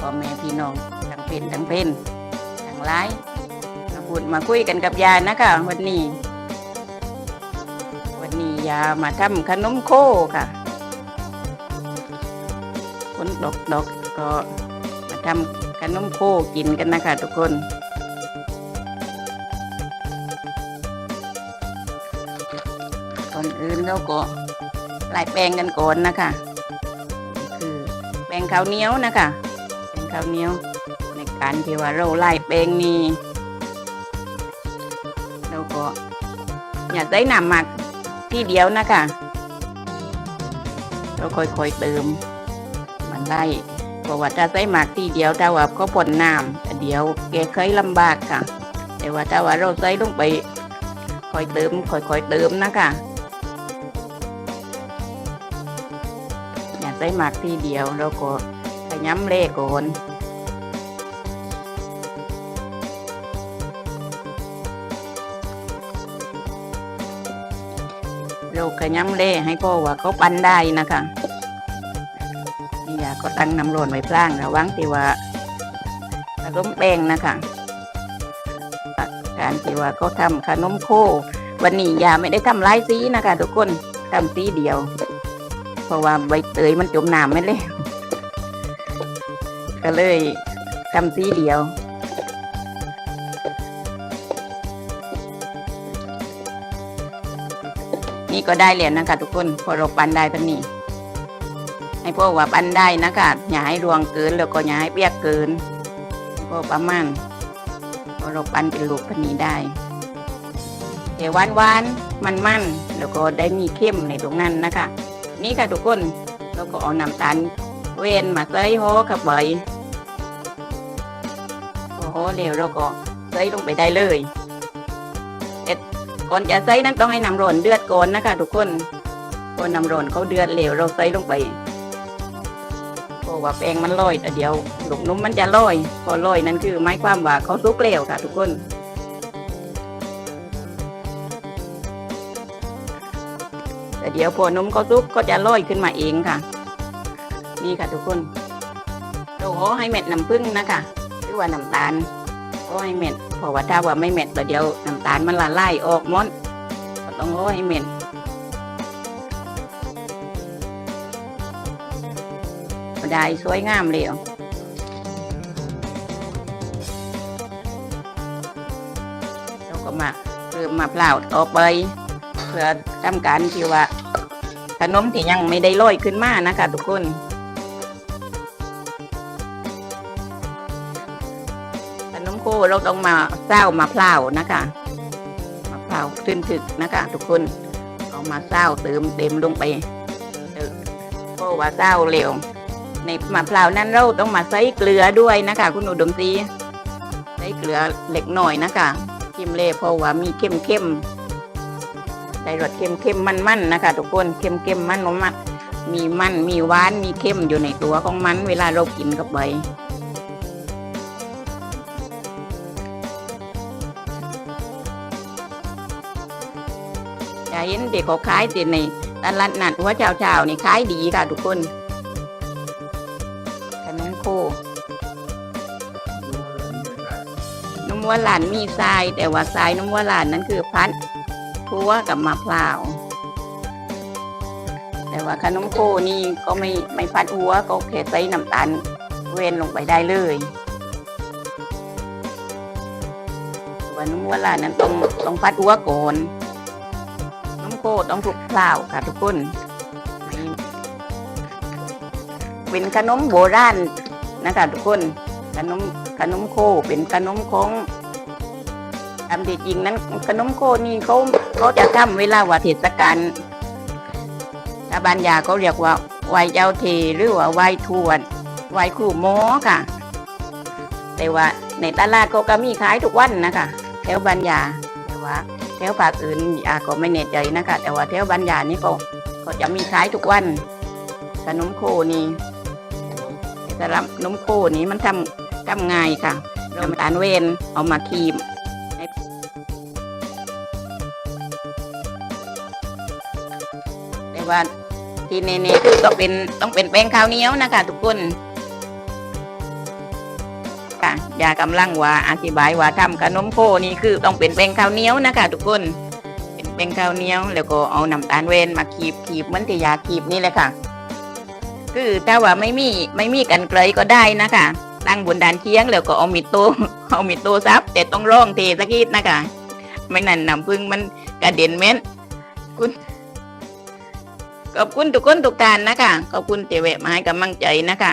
พ่อแม่พี่น้องทั้งเป็นทั้งเป็นทั้งร้ายมาพูดมาคุยกันกับยายนะคะวันนี้ วันนี้ยามาทำขนมโคค่ะคนดอกดอกก็มาทำขนมโคกินกันนะคะทุกคนก่อนอื่นเราก็ไล่แป้งกันก่อนนะคะนี่คือแป้งข้าวเหนียวนะคะ ข้าวเหนียว ในการที่ว่าเราไล่แป้งนี่เราก็อย่าใส่น้ำหมักที่เดียวนะคะเราค่อยๆเติม มันได้เพราะว่าถ้าใส่หมักที่เดียวถ้าว่าเขาพ่นน้ำเดียวแกเคยลำบากค่ะ แต่ว่าถ้าว่าเราใส่ลงไปค่อยเติมค่อยๆเติมนะคะอย่าใส่หมักทีเดียวเราก็ ย้ำเล่ก่อนเราขย้ำเล่ให้พ่อว่าเขาปั้นได้นะคะนี่ยาก็ตั้งน้ำร้อนไว้พล่างระวังที่ว่าขนมแป้งนะคะการที่ว่าเขาทำขนมโค วันนี้ยาไม่ได้ทำหลายสีนะคะ ทุกคนทำสีเดียว เพราะว่าใบเตยมันจมน้ำไม่เลย ก็เลยทำสีเดียว นี่ก็ได้แล้วนะคะทุกคนพอเราปั้นได้ตอนนี้ ให้พวกว่าปั้นได้นะคะอย่าให้รวงเกินแล้วก็อย่าให้เปียกเกินก็ประมาณพอเราปั้นเป็นลูกพันนี้ได้เดี๋ยวหวานหวานมันมันแล้วก็ได้มีเข้มในตรงนั้นนะคะ นี่ค่ะทุกคนเราก็เอาน้ำตาลเวนมาใส่ห่อกับใบ โอ้โหเดี๋ยวเราก็ใส่ลงไปได้เลยเอ็ดก่อนจะใส่นั้นต้องให้น้ำร้อนเดือดก่อนนะคะ ทุกคนพอน้ำร้อนเขาเดือดเหลวเราใส่ลงไปเพราะว่าแป้งมันลอยแต่เดี๋ยวลูกนุ่มมันจะลอย พอลอยนั่นคือหมายความว่าเขาสุกแล้วค่ะ ทุกคนแต่เดี๋ยวพอนมเขาซุกก็จะลอยขึ้นมาเองค่ะนี่ค่ะทุกคนเราขอให้เม็ดน้ำผึ้งนะคะ หรือว่าน้ำตาล ก็ให้เม็ดเพราะว่าถ้าว่าไม่เม็ดแต่เดี๋ยวน้ำตาลมันละลายออกมดก็ต้องรอให้เม็ดก็ได้สวยงามเลยเราก็มาเพิ่มมะพร้าวต่อไป เพื่อทำการที่ว่าขนมที่ยังไม่ได้ลอยขึ้นมานะคะทุกคน เราต้องมาเศร้ามะพร้าวนะคะมะพร้าวทึนถึกนะคะ ทุกคนเอามาเศร้าเติมเต็มลงไปเออเพราะว่าเศร้าเร็ว ในมะพร้าวนั้นเราต้องมาใส่เกลือด้วยนะคะ คุณอุดมศรีใส่เกลือเล็กหน่อยนะคะกิมเล่เพราะว่ามีเข้มเข้มๆได้รสเค็มเค็มมันมันๆนะคะทุกคนเค็มเค็มมันมันมีมันมีหวานมีเค็มอยู่ในตัวของมัน เวลาเรากินกับใบ เห็นเด็กเขาขายติดในตลาดนัดหัวเช้าเช้าๆนี่ขายดีค่ะทุกคนขนมโคนมวัวหลานมีทรายแต่ว่าทรายนมวัวหลานนั้นคือพันทั่วกับมะพร้าวแต่ว่าขนมโคนี่ก็ไม่ไม่พัดหัวก็แค่ใส่น้ำตาลเวนลงไปได้เลยส่วนนมวัวลานนั้นต้องต้องพัดหัวก่อน น้ำโคต้องคลุกเคล้าค่ะทุกคนเป็นขนมโบราณนะคะทุกคนขนมขนมโคเป็นขนมของตามที่จริงนั้นขนมโคนี่เขาเขาจะทำเวลาว่าเทศกาลชาวบ้านยาเขาเรียกว่าไหวเจ้าเทหรือว่าไหวทวดไหวคู่หมอค่ะ แต่ว่าในตลาดเขาก็มีขายทุกวันนะคะแถวบ้านยาแต่ว่า แถวภาคอื่นยาก็ไม่แน่ใจนะคะ แต่ว่าแถวบ้านยานี่ก็ก็จะมีขายทุกวันขนมโคนี่สำหรับขนมโคนี่มันทำทำง่ายค่ะเราตาลเวนเอามาคีมแต่ว่าที่เน่ๆคือต้องเป็นต้องเป็นแป้งข้าวเหนียวนะคะ ทุกคน คะยากำลังว่าอธิบายว่าทำขนมโคนี่คือต้องเป็นแป้งข้าวเหนียวนะคะ ทุกคน เป็นแป้งข้าวเหนียว แล้วก็เอาน้ำตาลเวนมาขีบขีบเหมือนที่ยาขีบนี่แหละค่ะ คือถ้าว่าไม่มีไม่มีกันไกลก็ได้นะคะ ตั้งบนดานเคียงแล้วก็เอามิดโตเอามิดโตซับแต่ต้องร่องเทสักนิดนะคะไม่นั่นน้ำพึ่งมันกระเด็นเม็ดคุณขอบคุณทุกคนทุกท่านนะคะขอบคุณเตวะมาให้กำลังใจนะคะ